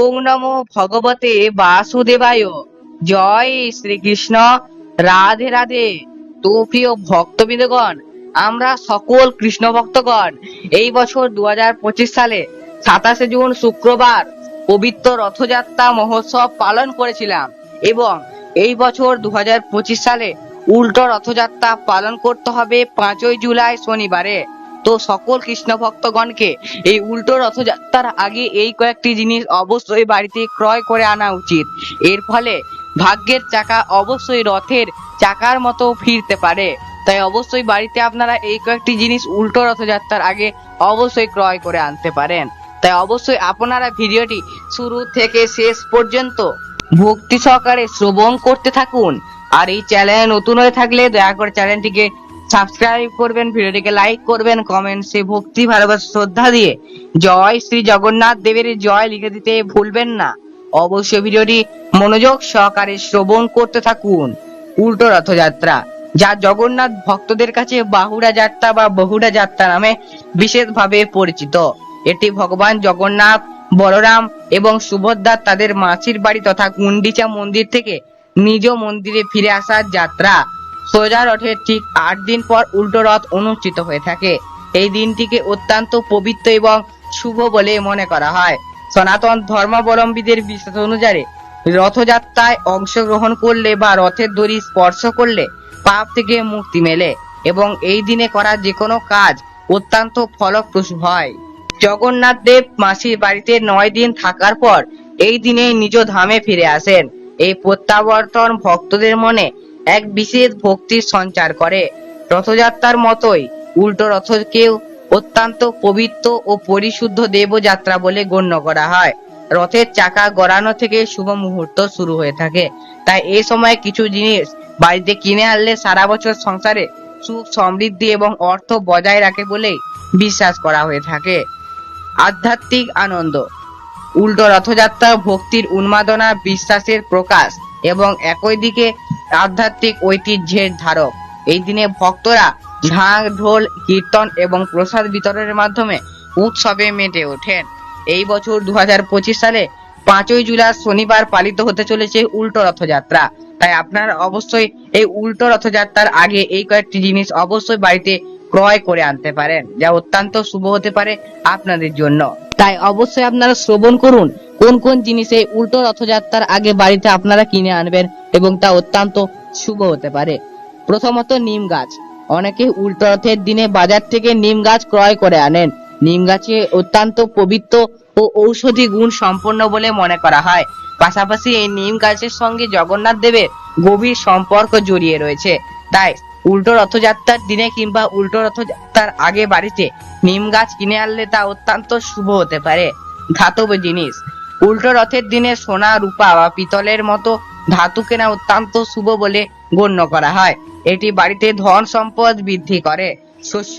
ওং নমো ভগবতে বাসুদেবায়। জয় শ্রীকৃষ্ণ। রাধে রাধে। তো প্রিয় ভক্তবৃন্দগণ, আমরা সকল কৃষ্ণ ভক্তগণ, এই বছর দু হাজার পঁচিশ সালে সাতাশে জুন শুক্রবার পবিত্র রথযাত্রা মহোৎসব পালন করেছিলাম এবং এই বছর দু হাজার পঁচিশ সালে উল্টো রথযাত্রা পালন করতে হবে পাঁচই জুলাই শনিবারে। তো সকল কৃষ্ণ ভক্তগণকে এই উল্টো রথযাত্রার আগে এই কয়েকটি জিনিস অবশ্যই বাড়িতে ক্রয় করে আনা উচিত। এর ফলে ভাগ্যের চাকা অবশ্যই রথের চাকার মতো ফিরতে পারে। তাই অবশ্যই বাড়িতে আপনারা এই কয়েকটি জিনিস উল্টো রথযাত্রার আগে অবশ্যই ক্রয় করে আনতে পারেন। তাই অবশ্যই আপনারা ভিডিওটি শুরু থেকে শেষ পর্যন্ত ভক্তি সহকারে শ্রবণ করতে থাকুন। আর এই চ্যানেল নতুন হয়ে থাকলে দয়া করে চ্যানেলটিকে সাবস্ক্রাইব করবেন, ভিডিওটিকে লাইক করবেন কমেন্টসে ভক্তি, ভালোবাসা, শ্রদ্ধা দিয়ে জয় শ্রী জগন্নাথ দেবের জয় লিখে দিতে ভুলবেন না। অবশ্যই ভিডিওটি মনোযোগ সহকারে শ্রবণ করতে থাকুন। উল্টো রথযাত্রা, যা জগন্নাথ ভক্তদের কাছে বাহুড়া যাত্রা বা বহুড়া যাত্রা নামে বিশেষভাবে পরিচিত। এটি ভগবান জগন্নাথ, বলরাম এবং সুভদ্রা তাদের মাসির বাড়ি তথা গুন্ডিচা মন্দির থেকে নিজ মন্দিরে ফিরে আসার যাত্রা। সোজা রথের ঠিক আট দিন পর উল্টো রথ অনুষ্ঠিত হয়ে থাকে। এই দিনটিকে অত্যন্ত পবিত্র এবং শুভ বলে মনে করা হয়। সনাতন ধর্মাবলম্বীদের বিশ্বাস অনুযায়ী রথযাত্রায় অংশগ্রহণ করলে বা রথের দড়ি স্পর্শ করলে পাপ থেকে মুক্তি মেলে এবং এই দিনে করা যে কোনো কাজ অত্যন্ত ফলপ্রসূ হয়। জগন্নাথ দেব মাসির বাড়িতে নয় দিন থাকার পর এই দিনে নিজ ধামে ফিরে আসেন। এই প্রত্যাবর্তন ভক্তদের মনে এক বিশেষ ভক্তির সঞ্চার করে। রথযাত্রার মতোই উল্টো রথকেও অত্যন্ত পবিত্র ও পরিশুদ্ধ দেবযাত্রা বলে গণ্য করা হয়। রথের চাকা গড়ানো থেকে শুভ মুহূর্ত শুরু হয়ে থাকে। তাই এই সময় কিছু জিনিস বাড়িতে কিনে আনলে সারা বছর সংসারে সুখ সমৃদ্ধি এবং অর্থ বজায় রাখে বলেই বিশ্বাস করা হয়ে থাকে। আধ্যাত্মিক আনন্দ। উল্টো রথযাত্রা ভক্তির উন্মাদনা, বিশ্বাসের প্রকাশ এবং একই দিকে আধ্যাত্মিক ঐতিহ্যের ধারক। এই দিনে ভক্তরা ঢাক ঢোল, কীর্তন এবং প্রসাদ বিতরণের মাধ্যমে উৎসবে মেতে ওঠেন। এই বছর দু হাজার পঁচিশ সালে পাঁচই জুলাই শনিবার পালিত হতে চলেছে উল্টো রথযাত্রা। তাই আপনারা অবশ্যই এই উল্টো রথযাত্রার আগে এই কয়েকটি জিনিস অবশ্যই বাড়িতে ক্রয় করে আনতে পারেন, যা অত্যন্ত শুভ হতে পারে আপনাদের জন্য। তাই অবশ্যই আপনারা শ্রবণ করুন। কোন কোন জিনিসে উল্টো রথযাত্রার আগে বাড়িতে আপনারা কিনে আনবেন এবং তা অত্যন্ত শুভ হতে পারে। প্রথমত নিম গাছ। অনেকে উল্টো রথের দিনে বাজার থেকে নিম গাছ ক্রয় করে আনেন। নিম গাছে অত্যন্ত পবিত্র ও ঔষধি গুণ সম্পন্ন বলে মনে করা হয়। পাশাপাশি এই নিম গাছের সঙ্গে জগন্নাথ দেবের গভীর সম্পর্ক জড়িয়ে রয়েছে। তাই উল্টো রথযাত্রার দিনে কিংবা উল্টো রথযাত্রার আগে বাড়িতে নিম গাছ কিনে আনলে তা অত্যন্ত শুভ হতে পারে। ধাতব জিনিস। উল্টো রথের দিনে সোনা, রূপা বা পিতলের মতো ধাতু কেনা অত্যন্ত শুভ বলে গণ্য করা হয়। এটি বাড়িতে ধন সম্পদ বৃদ্ধি করে। শস্য,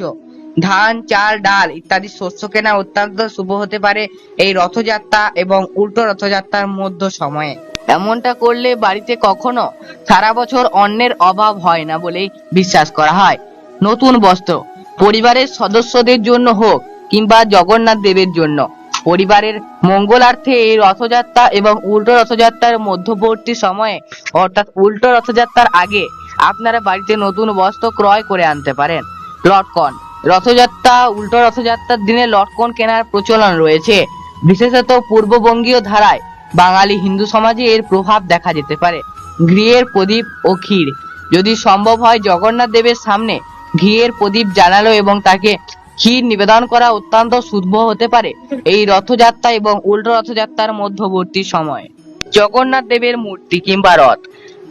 ধান, চাল, ডাল ইত্যাদি শস্য কেনা অত্যন্ত শুভ হতে পারে এই রথযাত্রা এবং উল্টো রথযাত্রার মধ্য সময়ে। এমনটা করলে বাড়িতে কখনো সারা বছর অন্যের অভাব হয় না বলেই বিশ্বাস করা হয়। নতুন বস্ত্র, পরিবারের সদস্যদের জন্য হোক কিংবা জগন্নাথ দেবের জন্য। পরিবারের মঙ্গলার্থে এই রথযাত্রা এবং উল্টো রথযাত্রার মধ্যবর্তী সময়ে, অর্থাৎ উল্টো রথযাত্রার আগে আপনারা বাড়িতে নতুন বস্ত্র ক্রয় করে আনতে পারেন। লটকন, রথযাত্রা, উল্টো রথযাত্রার দিনে লটকন কেনার প্রচলন রয়েছে। বিশেষত পূর্ববঙ্গীয় ধারায় বাঙালি হিন্দু সমাজে এর প্রভাব দেখা যেতে পারে। ঘিয়ের প্রদীপ ও ক্ষীর। যদি সম্ভব হয় জগন্নাথ দেবের সামনে ঘিয়ের প্রদীপ জ্বালালো এবং তাকে ক্ষীর নিবেদন করা অত্যন্ত শুদ্ধ হতে পারে, এই রথযাত্রা এবং উল্টো রথযাত্রার মধ্যবর্তী সময়। জগন্নাথ দেবের মূর্তি কিংবা রথ।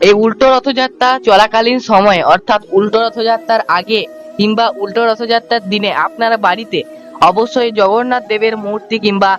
এই উল্টো রথযাত্রা চলাকালীন সময়ে, অর্থাৎ উল্টো রথযাত্রার আগে কিংবা উল্টো রথযাত্রার দিনে আপনার বাড়িতে অবশ্যই জগন্নাথ দেবের মূর্তি কিংবা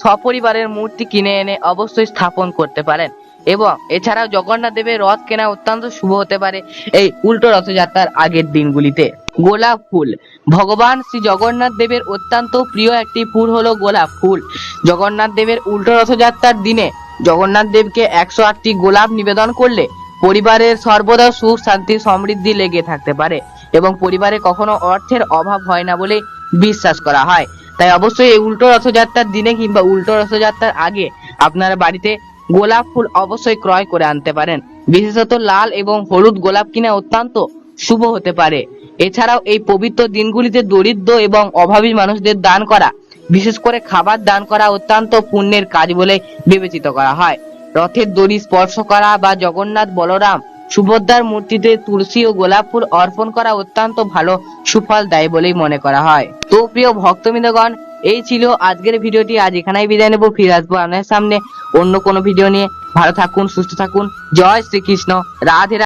সপরিবারের মূর্তি কিনে এনে অবশ্যই স্থাপন করতে পারেন। এবং এছাড়াও জগন্নাথ দেবের রথ কেনা অত্যন্ত শুভ হতে পারে এই উল্টো রথযাত্রার আগের দিনগুলিতে। গোলাপ ফুল। ভগবান শ্রী জগন্নাথ দেবের অত্যন্ত প্রিয় একটি ফুল হলো গোলাপ ফুল। জগন্নাথ দেবের উল্টো রথযাত্রার দিনে জগন্নাথ দেবকে একশো আটটি গোলাপ নিবেদন করলে পরিবারের সর্বদা সুখ, শান্তি, সমৃদ্ধি লেগে থাকতে পারে এবং পরিবারে কখনো অর্থের অভাব হয় না বলে বিশ্বাস করা হয়। তাই অবশ্যই এই উল্টো রথযাত্রার দিনে কিংবা উল্টো রথযাত্রার আগে আপনারা বাড়িতে গোলাপ ফুল অবশ্যই ক্রয় করে আনতে পারেন। বিশেষত লাল এবং হলুদ গোলাপ কিনা অত্যন্ত শুভ হতে পারে। এছাড়াও এই পবিত্র দিনগুলিতে দরিদ্র এবং অভাবী মানুষদের দান করা, বিশেষ করে খাবার দান করা অত্যন্ত পুণ্যের কাজ বলে বিবেচিত করা হয়। রথের দড়ি স্পর্শ করা বা জগন্নাথ বলরাম সুভদ্রার মূর্তিতে তুলসী ও গোলাপ ফুল অর্পণ করা অত্যন্ত ভালো, সুফল দেয় বলেই মনে করা হয়। তো প্রিয় ভক্তবৃন্দগণ, এই ছিল আজকের ভিডিওটি। আজ এখানেই বিদায় নেব। ফিরে আসব আপনার সামনে অন্য কোনো ভিডিও নিয়ে। ভালো থাকুন, সুস্থ থাকুন। জয় শ্রীকৃষ্ণ। রাধে।